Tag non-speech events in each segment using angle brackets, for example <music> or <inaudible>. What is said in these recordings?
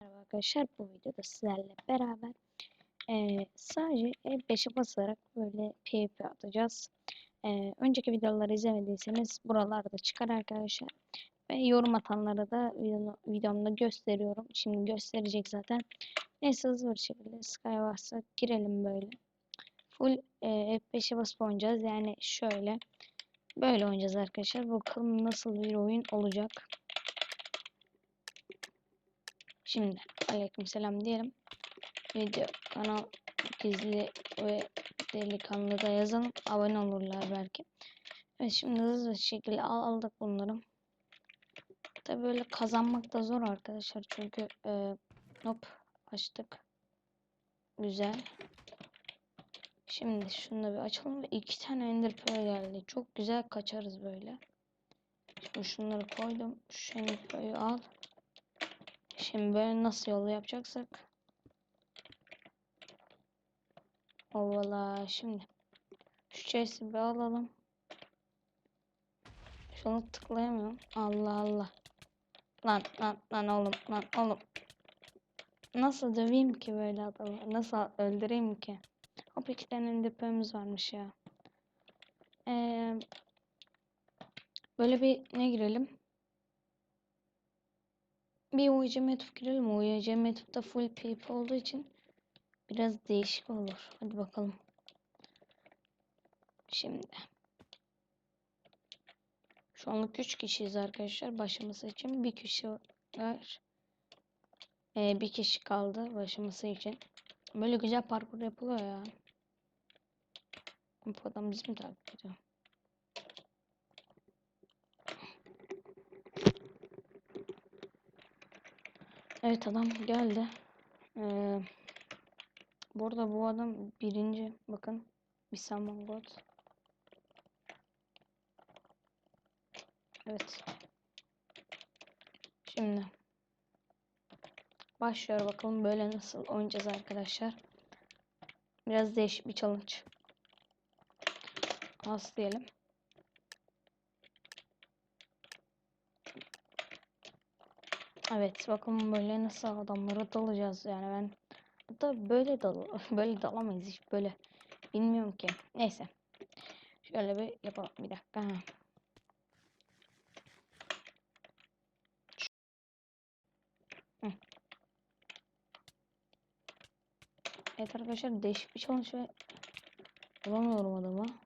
Merhaba arkadaşlar bu videoda sizlerle beraber eee, sadece F5'e basarak böyle PvP atacağız. Eee, önceki videoları izlemediyseniz buralarda çıkar arkadaşlar. Ve yorum atanlara da videomda gösteriyorum. Şimdi gösterecek zaten. Neyse hızlı bir şekilde Sky varsa girelim böyle. Full eee, F5'e basıp oynayacağız. Yani şöyle. Böyle oynayacağız arkadaşlar. Bakalım nasıl bir oyun olacak. Şimdi aleykümselam diyelim. Video, kanal, gizli ve delikanlı da yazalım. Abone olurlar belki. Evet şimdi hızlı bir şekilde al aldık bunları. Tabi böyle kazanmak da zor arkadaşlar. Çünkü e, hop açtık. Güzel. Şimdi şunu da bir açalım ve iki tane ender pearl geldi. Çok güzel kaçarız böyle. Şimdi şunları koydum. Şu ender pearl'ü al. Şimdi böyle nasıl yolu yapacaksak. Ovala şimdi. Şu chest'i bir alalım. Şunu tıklayamıyorum. Allah Allah. Lan lan lan oğlum lan oğlum. Nasıl döveyim ki böyle adamı? Nasıl öldüreyim ki? Hop iki tane endipemiz varmış ya. Ee, böyle bir ne girelim? Bir UC metof girelim. UC metofta full PvP olduğu için biraz değişik olur. Hadi bakalım. Şimdi. Şu anlık 3 kişiyiz arkadaşlar. Başlaması için bir kişi var. Ee, bir kişi kaldı başlaması için. Böyle güzel parkur yapılıyor ya. Bu adam bizi mi takip ediyor? Evet adam geldi. Ee, burada bu adam birinci. Bakın. Bir Salman God. Evet. Şimdi. Başlıyor bakalım böyle nasıl oynayacağız arkadaşlar. Biraz değişik bir challenge. Az diyelim. Evet bakalım böyle nasıl adamlara dalacağız yani ben da böyle dal <laughs> böyle dalamayız hiç böyle. Bilmiyorum ki. Neyse. Şöyle bir yapalım bir dakika. Ha. Evet arkadaşlar değişik bir ve bulamıyorum adamı.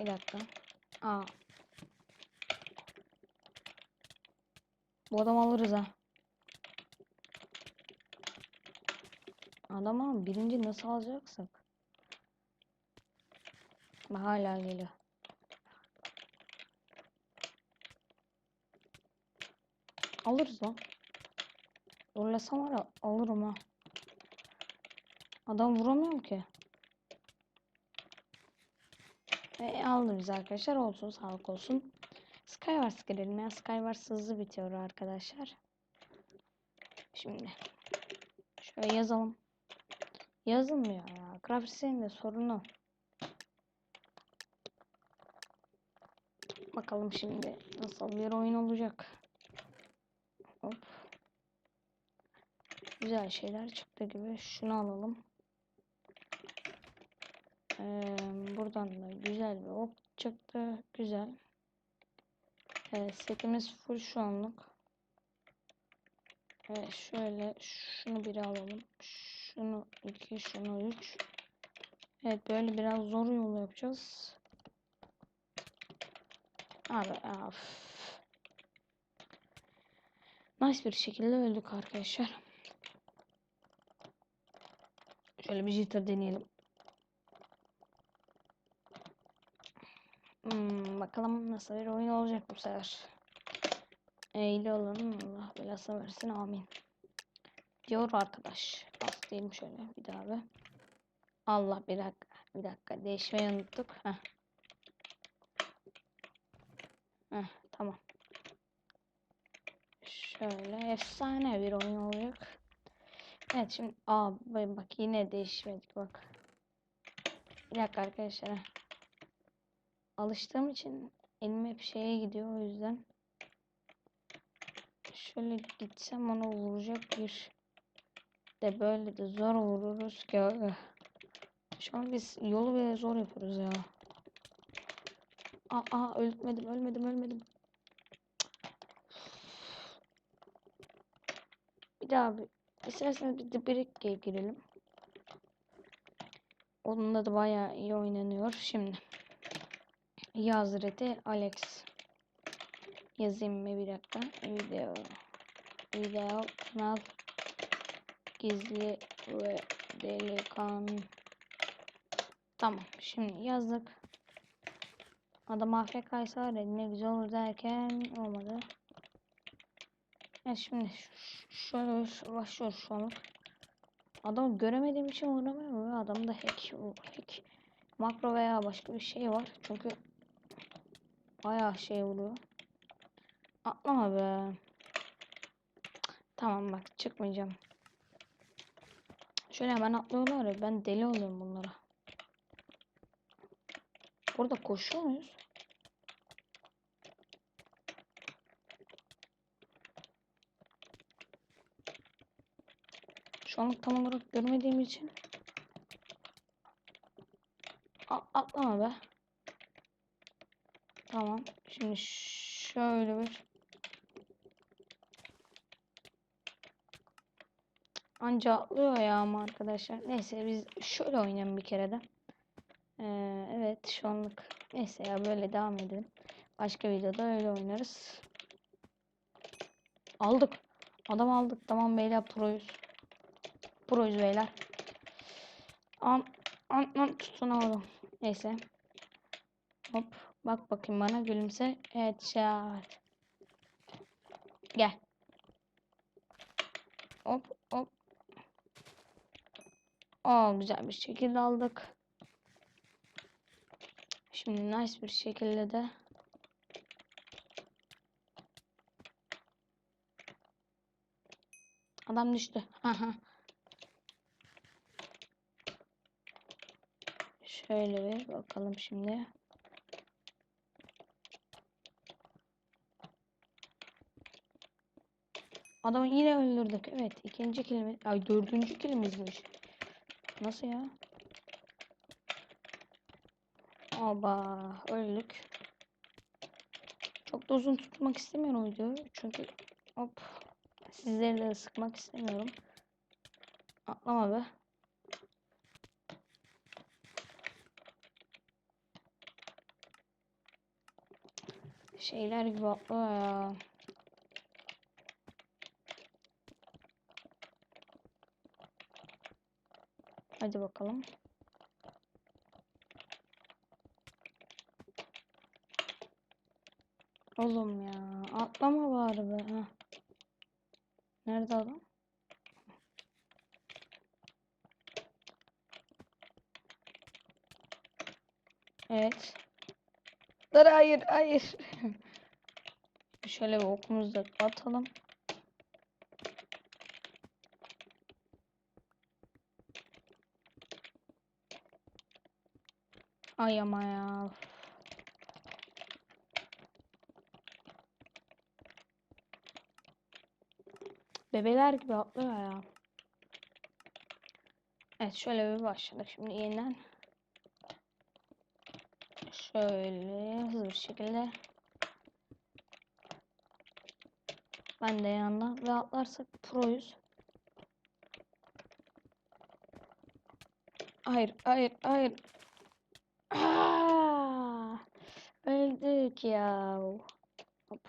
Bir dakika. Aa. Bu adam alırız ha. Adam ama birinci nasıl alacaksak. Bak hala geliyor. Alırız lan. Zorlasam var alırım ha. Adam vuramıyorum ki. E, aldı biz arkadaşlar. Olsun sağlık olsun. Skywars girelim ya. Skywars hızlı bitiyor arkadaşlar. Şimdi. Şöyle yazalım. Yazılmıyor ya. Grafiksinin de sorunu. Bakalım şimdi nasıl bir oyun olacak. Hop. Güzel şeyler çıktı gibi. Şunu alalım. Ee, buradan da güzel bir ok çıktı. Güzel. Evet, setimiz full şu anlık. Evet, şöyle şunu bir alalım. Şunu iki, şunu üç. Evet, böyle biraz zor yol yapacağız. Abi, af. Nice bir şekilde öldük arkadaşlar. Şöyle bir jitter deneyelim. Hmm, bakalım nasıl bir oyun olacak bu sefer. Eğili olalım Allah belasını versin amin. Diyor arkadaş. Bas diyelim şöyle bir daha be. Allah bir dakika bir dakika değişmeyi unuttuk. Heh. Heh, tamam. Şöyle efsane bir oyun olacak. Evet şimdi aa bak yine değişmedik bak. Bir dakika arkadaşlar. Alıştığım için elim hep şeye gidiyor o yüzden. Şöyle gitsem onu vuracak bir de böyle de zor vururuz ki. aga. Şu an biz yolu bile zor yapıyoruz ya. Aa, ölmedim ölmedim ölmedim. Bir daha bir isterseniz bir de Brick'e girelim. Onunla da bayağı iyi oynanıyor. Şimdi Yazreti Alex yazayım mı bir dakika. Video video kanal gizli ve delikan Tamam şimdi yazdık. Adam AFK'ysa var ne güzel olur derken olmadı. Evet şimdi şöyle başlıyoruz şu anlık. Adamı göremediğim için vuramıyorum. Adamda hack, hack makro veya başka bir şey var. Çünkü bayağı şey vuruyor. Atlama be. Tamam bak çıkmayacağım. Şöyle hemen atlıyorlar ya ben deli oluyorum bunlara. Burada koşuyor muyuz? Şu anlık tam olarak görmediğim için A atlama be. Tamam. Şimdi şöyle bir Anca atlıyor ya ama arkadaşlar. Neyse biz şöyle oynayalım bir kere de. Ee, evet şu anlık neyse ya böyle devam edelim. Başka videoda öyle oynarız. Aldık. Adam aldık. Tamam beyler proyuz. Proyuz beyler. An an an tutun oğlum. Neyse. Hop. Bak bakayım bana gülümse. Evet şart. Gel. Hop hop. Aa güzel bir şekilde aldık. Şimdi nice bir şekilde de Adam düştü. Aha. Şöyle bir bakalım şimdi. Adamı yine öldürdük. Evet. ikinci kilimiz. Ay dördüncü kilimizmiş. Nasıl ya? Oba öldük. Çok da uzun tutmak istemiyorum videoyu. Çünkü hop sizleri de sıkmak istemiyorum. Atlama be. Şeyler gibi atlıyor ya. Hadi bakalım. Oğlum ya atlama bari be. Heh. Nerede adam? Evet. Dur hayır hayır. <laughs> Şöyle bir okumuzu da atalım. Ay ama ya. Bebeler gibi atlıyor ya. Evet şöyle bir başladık. Şimdi yeniden şöyle hızlı bir şekilde ben de yandan ve atlarsak proyuz. Hayır, hayır, hayır. Aa, öldük ya. Hop.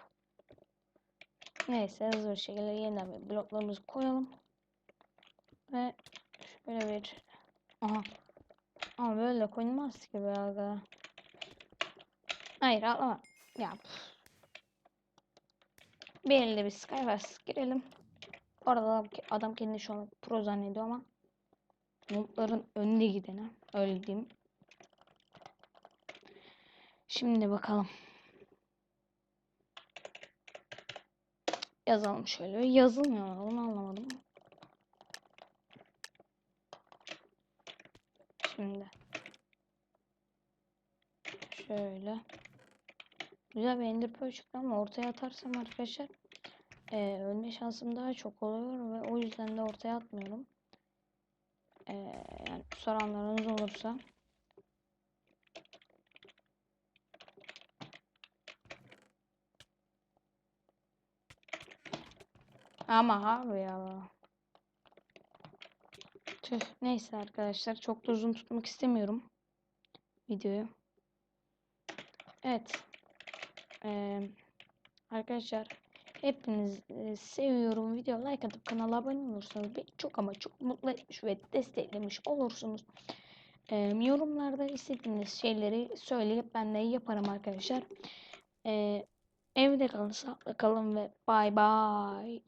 Neyse hızlı bir şekilde yeniden bir bloklarımızı koyalım. Ve şöyle bir Aha. Ama böyle koyulmaz ki be aga. Hayır atlama. Ya. Bir elde bir Skywars girelim. Orada adam kendini şu an pro zannediyor ama Notların önde gidene. Öyle diyeyim. Şimdi bakalım. Yazalım şöyle. Yazılmıyor. Onu anlamadım. Şimdi. Şöyle. Güzel bir ender pearl çıktı ama ortaya atarsam arkadaşlar eee, ölme şansım daha çok oluyor ve o yüzden de ortaya atmıyorum. Eee, yani soranlarınız olursa. Ama abi ya. Tüh, neyse arkadaşlar çok da uzun tutmak istemiyorum videoyu. Evet. Eee, arkadaşlar hepiniz e, seviyorum. Video like atıp kanala abone olursanız beni çok ama çok mutlu etmiş ve desteklemiş olursunuz. Eee, yorumlarda istediğiniz şeyleri söyleyip ben de yaparım arkadaşlar. Eee, evde kalın, sağlıklı kalın ve bay bay.